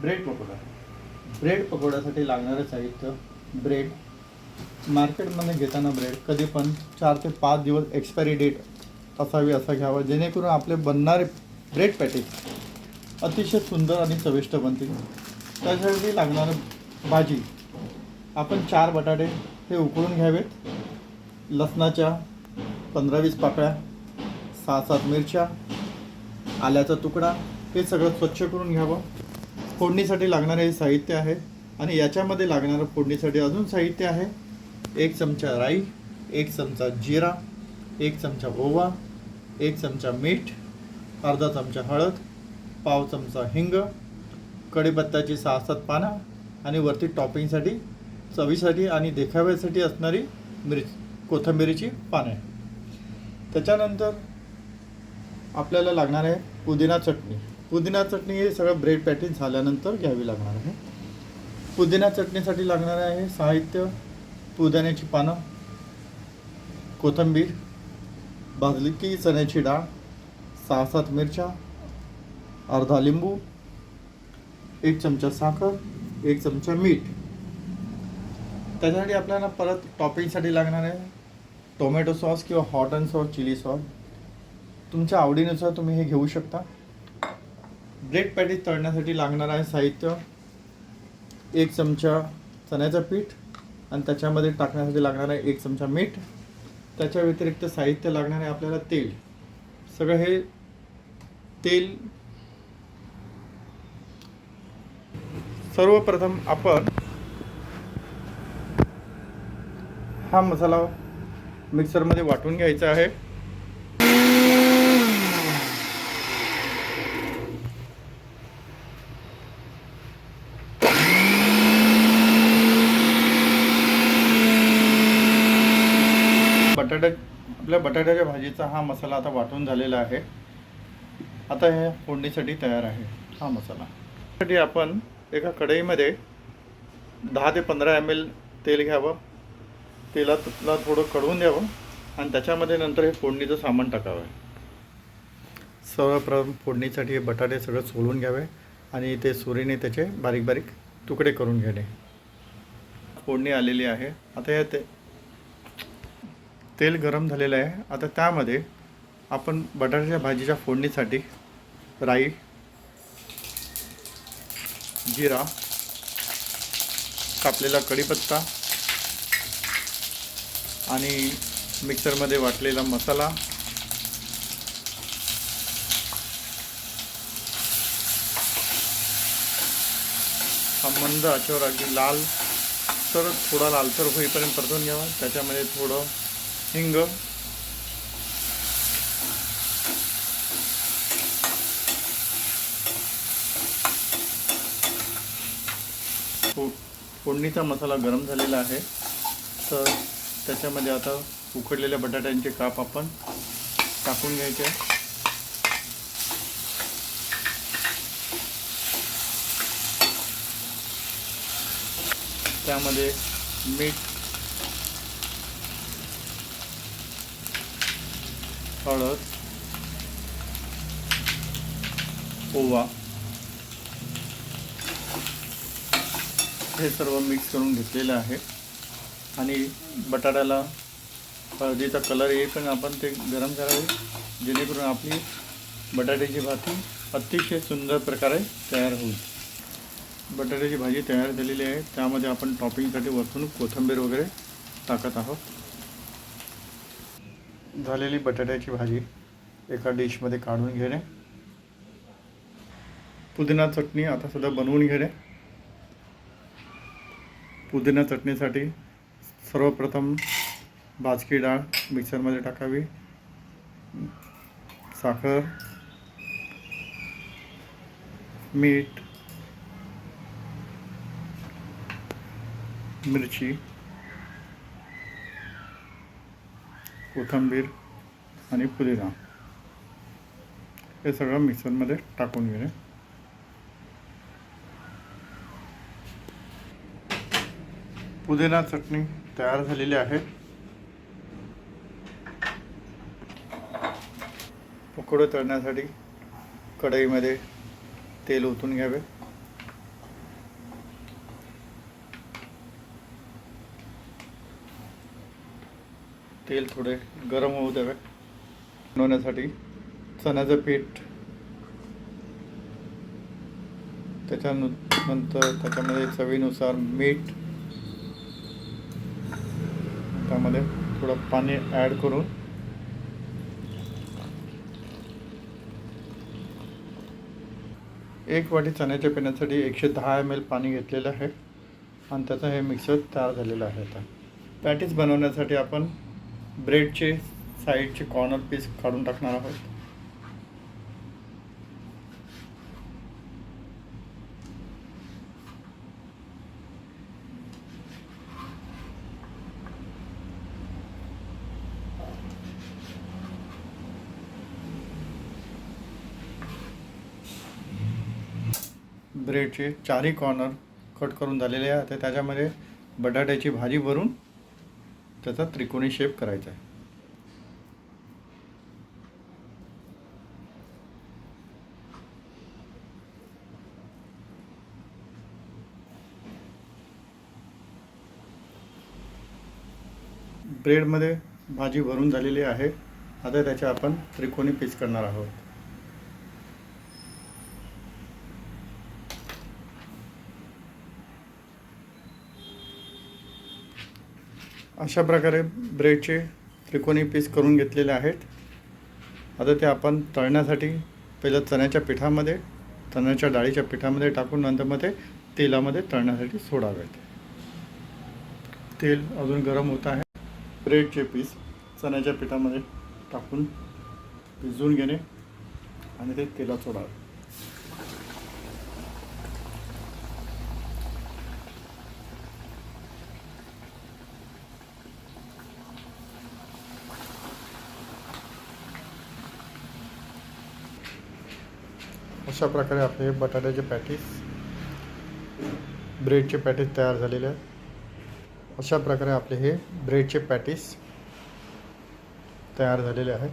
Bread pakoda. Bread पकोड्यासाठी लागणारं साहित्य bread. मार्केटमध्ये घेताना ब्रेड कधी पण चार ते पाच दिवस एक्सपायरी डेट असावी असं घ्यावं. जेणेकरून आपले बनणारे ब्रेड पॅटीस अतिशय सुंदर आणि चविष्ट बनतील. त्यासाठी लागणारं भाजी. आपण चार बटाटे हे उकळून घ्यावेत. लसणाच्या पंधरा वीस पाकळ्या सहा सात मिरच्या आल्याचा तुकडा. हे सगळं स्वच्छ करून घ्यावं. फोडणीसाठी लागणारं हे साहित्य आहे आणि याच्यामध्ये लागणारं फोडणीसाठी अजून साहित्य आहे. एक चमचा राई एक चमचा जिरा एक चमचा ओवा एक चमचा मीठ अर्धा चमचा हळद पाव चमचा हिंग कढीपत्त्याची सहा सात पानं आणि वरती टॉपिंगसाठी चवीसाठी आणि देखाव्यासाठी असणारी मिरची कोथंबिरीची पानं. त्याच्यानंतर आपल्याला लागणार आहे पुदिना चटणी. पुदिना चटणी हे सगळं ब्रेड पॅटीस झाल्यानंतर घ्यावी लागणार आहे. पुदिना चटणीसाठी लागणार आहे साहित्य पुदिन्याची पानं कोथिंबीर भाजली की चण्याची डाळ सहा सात मिरच्या अर्धा लिंबू एक चमचा साखर एक चमचा मीठ. त्याच्यासाठी आपल्याला परत टॉपिंगसाठी लागणार आहे टोमॅटो सॉस किंवा hot and sauce chilli sauce. तुमच्या आवडीनुसार तुम्ही हे घेऊ शकता. ब्रेड पॅटीस तळण्यासाठी लागणार आहे साहित्य. एक चमचा चण्याचं पीठ आणि त्याच्यामध्ये टाकण्यासाठी लागणार आहे एक चमचा मीठ. त्याच्या व्यतिरिक्त साहित्य लागणार आहे आपल्याला तेल. सगळं हे तेल. सर्वप्रथम आपण हा मसाला मिक्सरमध्ये वाटून घ्यायचा आहे बटाटा आपल्या बटाट्याच्या भाजीचा हा मसाला आता वाटून झालेला आहे. आता हे फोडणीसाठी तयार आहे हा मसाला. त्यासाठी आपण एका कढईमध्ये दहा ते पंधरा एम एल तेल घ्यावं. तेलातला थोडं कढवून द्यावं आणि त्याच्यामध्ये नंतर हे फोडणीचं सामान टाकावं. सर्वप्रथम फोडणीसाठी हे बटाटे सगळं सोलून घ्यावे आणि ते सुरीने त्याचे बारीक बारीक तुकडे करून घेणे. फोडणी आलेली आहे. आता हे ते तेल गरम झालेलं आहे. आता त्यामध्ये आपण बटाट्याच्या भाजीच्या फोडणीसाठी राई जिरा कापलेला कढीपत्ता आणि मिक्सरमध्ये वाटलेला मसाला हा मंद आचेवर अगदी लाल तर थोडा लालसर होईपर्यंत परतून घ्यावा. त्याच्यामध्ये थोडं हिंग. फो फोडणीचा मसाला गरम झालेला आहे. तर त्याच्यामध्ये आता उकडलेल्या बटाट्यांचे काप आपण टाकून घ्यायचे. त्यामध्ये मीठ हळद ओवा. हे सर्व मिक्स करून घेतलेलं आहे. आणि बटाट्याला हळदीचा कलर येईपर्यंत आपण ते गरम करावे जेणेकरून आपली बटाट्याची भाजी अतिशय सुंदर प्रकारे तयार होईल. बटाट्याची भाजी तयार झालेली आहे. त्यामध्ये आपण टॉपिंगसाठी वरतून कोथिंबीर वगैरे टाकत आहोत. झालेली बटाट्याची भाजी एका डिशमध्ये काढून घेणे. पुदिना चटणी आता सुद्धा बनवून घेणे. पुदिना चटणीसाठी सर्वप्रथम बाजकी डाळ मिक्सरमध्ये टाकावी. साखर मीठ मिरची कोथिंबीर आणि पुदिना हे सगळं मिक्सरमध्ये टाकून घेणे पुदिना चटणी तयार झालेली आहे. पकोडे तळण्यासाठी कढईमध्ये तेल ओतून घ्यावे. तेल थोडे गरम होऊ द्यावे. बनवण्यासाठी चण्याचं पीठ. त्याच्यानंतर त्याच्यामध्ये चवीनुसार मीठ. त्यामध्ये थोडं पाणी ॲड करून. एक वाटी चण्याच्या पिण्यासाठी एकशे दहा एम एल पाणी घेतलेलं आहे. आणि त्याचं हे मिक्सर तयार झालेलं आहे आता. पॅटीस बनवण्यासाठी आपण ब्रेडचे साईडचे कॉर्नर पीस काढून टाकणार आहोत. ब्रेडचे चारही कॉर्नर कट करून झालेले आहे आता त्याच्यामध्ये बटाट्याची भाजी भरून त्याचा त्रिकोणी शेप करायचा आहे. ब्रेडमध्ये भाजी भरून झालेली आहे. आता त्याचे आपण त्रिकोणी पीस करणार आहोत. अशा प्रकारे ब्रेडचे त्रिकोणी पीस करून घेतलेले आहेत. आता ते आपण तळण्यासाठी पहिलं चण्याच्या पिठामध्ये चण्याच्या डाळीच्या पिठामध्ये टाकून नंतर मग ते तेलामध्ये तळण्यासाठी सोडावेत. तेल अजून गरम होत आहे. ब्रेडचे पीस चण्याच्या पिठामध्ये टाकून भिजवून घेणे आणि ते तेलात सोडावे. अशा प्रकारे आपले हे बटाट्याचे पॅटीस ब्रेडचे पॅटीस तयार झालेले आहेत. अशा प्रकारे आपले हे ब्रेडचे पॅटीस तयार झालेले आहेत.